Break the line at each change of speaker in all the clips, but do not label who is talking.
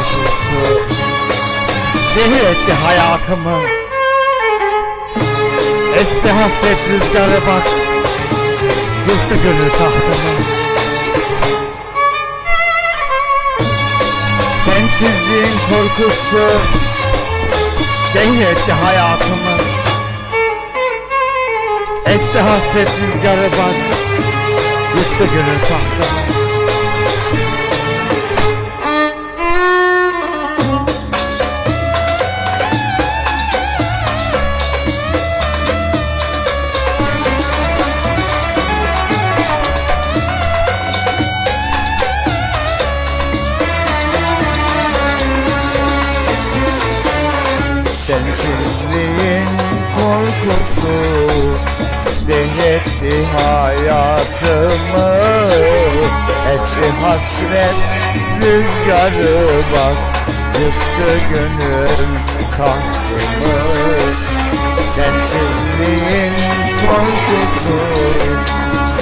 korkusu Zehir etti hayatımı. Esti hasret rüzgarı bak. Yıktı gönül tahtımı. Sensizliğin korkusu Zehir etti hayatımı. Esti hasret rüzgarı bak. Yıktı gönül tahtımı korkusu Zehretti hayatımı. Esti hasret rüzgarı bak. Yıktı gönül kahrımı. Sensizliğin korkusu?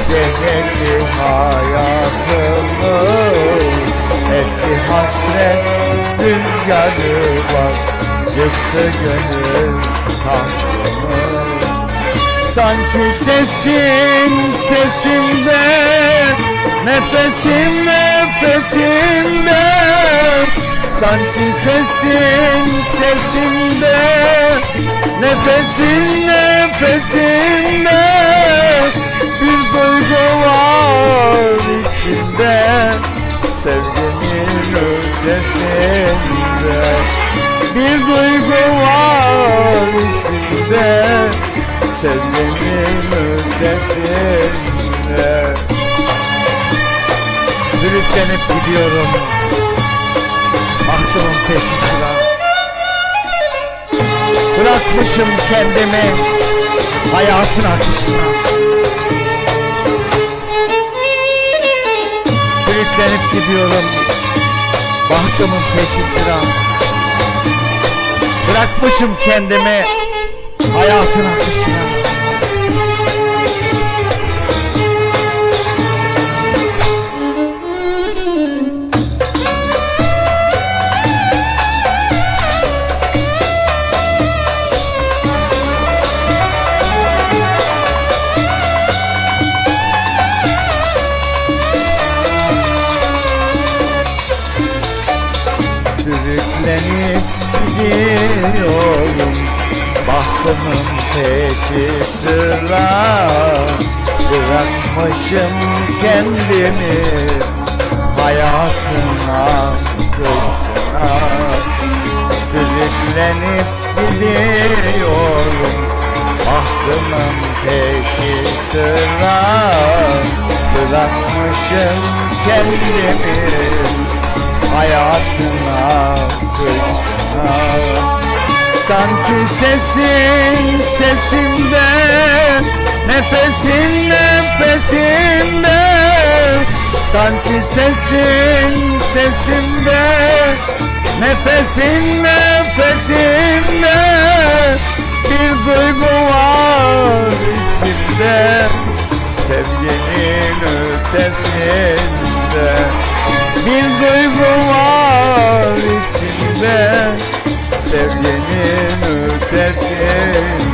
Zehretti hayatımı. Esti hasret rüzgarı bak Yıktı gönül tahtımı Sanki sesin sesimde Nefesim nefesimde. Sanki sesin sesimde Nefesin nefesimde. Bir duygu var içimde Sevginin ötesinde bir duygu var içimde. Sevginin ötesinde. Sürüklenip gidiyorum. Aklımın peşi sıra. Bırakmışım kendimi Hayatın akışına. Sürüklenip gidiyorum. Bahtımın peşi sıra Bırakmışım kendimi hayatın akışına Sürüklenip gidiyorum Bahtımın peşi sıra. Bırakmışım kendimi Hayatın akışına Sürüklenip gidiyorum Bahtımın peşi sıra. Bırakmışım kendimi hayatına kışına Sanki sesin sesimde Nefesin nefesimde. Sanki sesin sesimde Nefesin nefesimde. Bir duygu var içimde Sevginin ötesinde. Bir duygu var Sevginin ötesinde